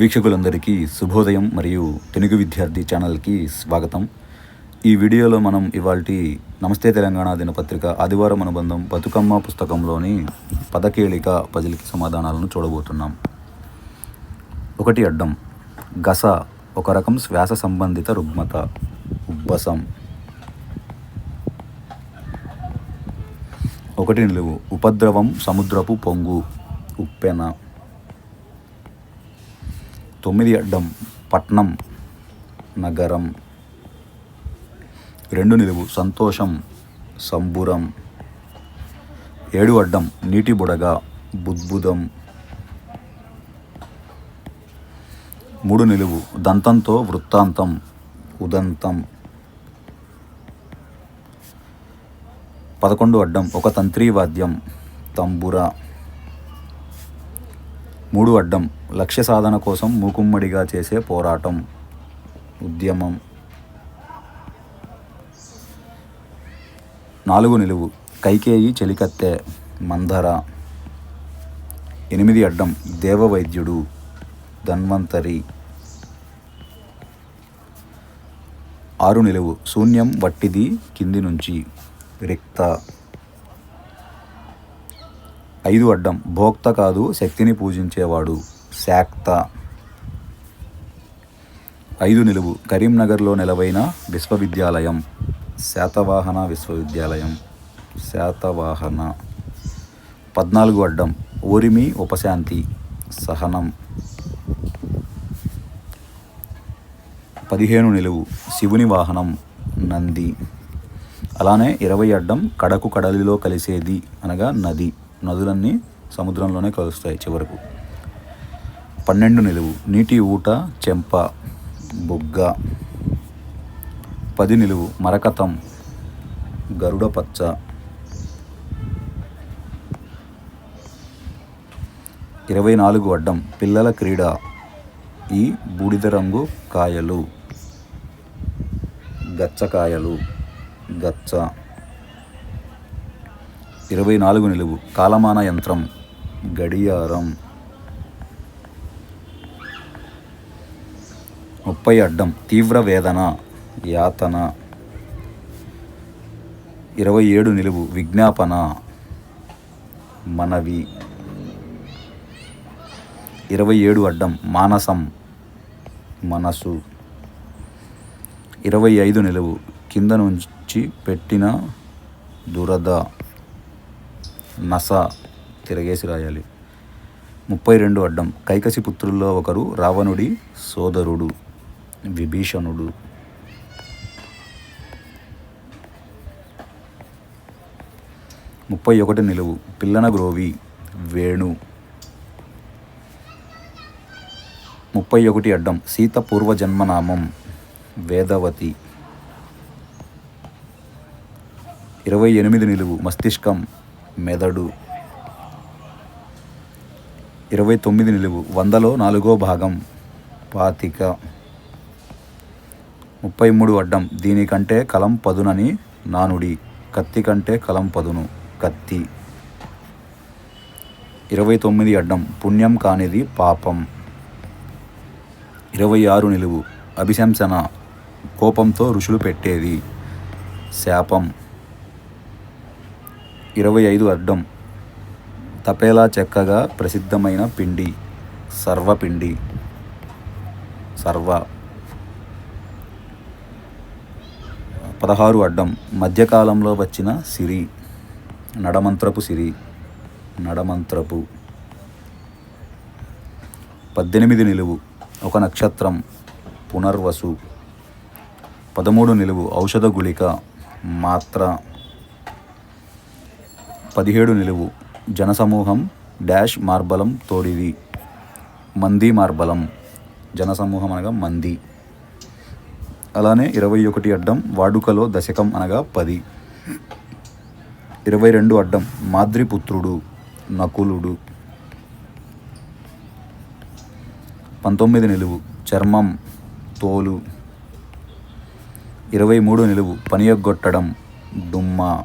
వీక్షకులందరికీ శుభోదయం మరియు తెలుగు విద్యార్థి ఛానల్కి స్వాగతం. ఈ వీడియోలో మనం ఇవాల్టి నమస్తే తెలంగాణ దినపత్రిక ఆదివారం అనుబంధం బతుకమ్మ పుస్తకంలోని పదకేళిక పజిల్కి సమాధానాలను చూడబోతున్నాం. ఒకటి అడ్డం గస ఒక రకం శ్వాస సంబంధిత రుగ్మత ఉబ్బసం. ఒకటి నిలువు ఉపద్రవం సముద్రపు పొంగు ఉప్పెన. తొమ్మిది అడ్డం పట్నం నగరం. రెండు నిలువు సంతోషం సంబురం. ఏడు అడ్డం నీటి బుడగ బుద్బుదం మూడు నిలువు దంతంతో వృత్తాంతం ఉదంతం. పదకొండు అడ్డం ఒక తంత్రీ వాద్యం తంబురా. మూడు అడ్డం లక్ష్య సాధన కోసం మూకుమ్మడిగా చేసే పోరాటం ఉద్యమం. నాలుగు నిలువు కైకేయి చెలికత్తె మందర ఎనిమిది అడ్డం దేవవైద్యుడు ధన్వంతరి. ఆరు నిలువు శూన్యం వట్టిది కింది నుంచి రిక్త. ఐదు అడ్డం. భోక్త కాదు శక్తిని పూజించేవాడు. శాక్త. ఐదు నిలువు. కరీంనగర్లో నిలవైన విశ్వవిద్యాలయం. శాతవాహన విశ్వవిద్యాలయం. శాతవాహన. పద్నాలుగు అడ్డం. ఓరిమి ఉపశాంతి. సహనం. పదిహేను నిలువు. శివుని వాహనం. నంది. అలానే ఇరవై అడ్డం. కడకు కడలిలో కలిసేది అనగా నది. నదులన్నీ సముద్రంలోనే కలుస్తాయి చివరకు. పన్నెండు నిలువు నీటి ఊట చెంప బొగ్గ. పది నిలువు మరకతం గరుడ పచ్చ. ఇరవై నాలుగు అడ్డం పిల్లల క్రీడ. ఈ బూడిద రంగు కాయలు. గచ్చకాయలు గచ్చ. ఇరవై నాలుగు నిలువు. కాలమాన యంత్రం. గడియారం. ముప్పై అడ్డం. తీవ్ర వేదన. యాతన. ఇరవై ఏడు నిలువు. విజ్ఞాపన. మనవి. ఇరవై ఏడు అడ్డం. మానసం. మనసు. ఇరవై ఐదు నిలువు. కింద నుంచి పెట్టిన దురద. నస తిరగేసి రాయాలి. ముప్పై రెండు అడ్డం. కైకసి పుత్రుల్లో ఒకరు రావణుడి సోదరుడు విభీషణుడు. ముప్పై ఒకటి నిలువు. పిల్లన గ్రోవి వేణు. ముప్పై ఒకటి అడ్డం. సీత పూర్వజన్మనామం వేదవతి. ఇరవై ఎనిమిది నిలువు. మస్తిష్కం మెదడు. ఇరవై తొమ్మిది నిలువు వందలో నాలుగో భాగం పాతిక. ముప్పై మూడు అడ్డం దీనికంటే కలం పదునని నానుడి కత్తి కంటే కలం పదును కత్తి. ఇరవై తొమ్మిది అడ్డం పుణ్యం కానిది పాపం. ఇరవై ఆరు నిలువు అభిశంసన కోపంతో ఋషులు పెట్టేది శాపం. ఇరవై ఐదు అడ్డం. తపేలా చెక్కగా ప్రసిద్ధమైన పిండి. సర్వపిండి సర్వ. పదహారు అడ్డం. మధ్యకాలంలో వచ్చిన సిరి. నడమంత్రపు సిరి. నడమంత్రపు. పద్దెనిమిది నిలువు. ఒక నక్షత్రం. పునర్వసు. పదమూడు నిలువు. ఔషధ గుళిక. మాత్ర. పదిహేడు నిలువు. జనసమూహం డాష్ మార్బలం తోడిది. మంది మార్బలం. జనసమూహం అనగా మంది. అలానే ఇరవై ఒకటి అడ్డం వాడుకలో దశకం అనగా పది. ఇరవై రెండు అడ్డం మాద్రిపుత్రుడు నకులుడు. పంతొమ్మిది నిలువు చర్మం తోలు. ఇరవై మూడు నిలువు పనియగొట్టడం డుమ్మా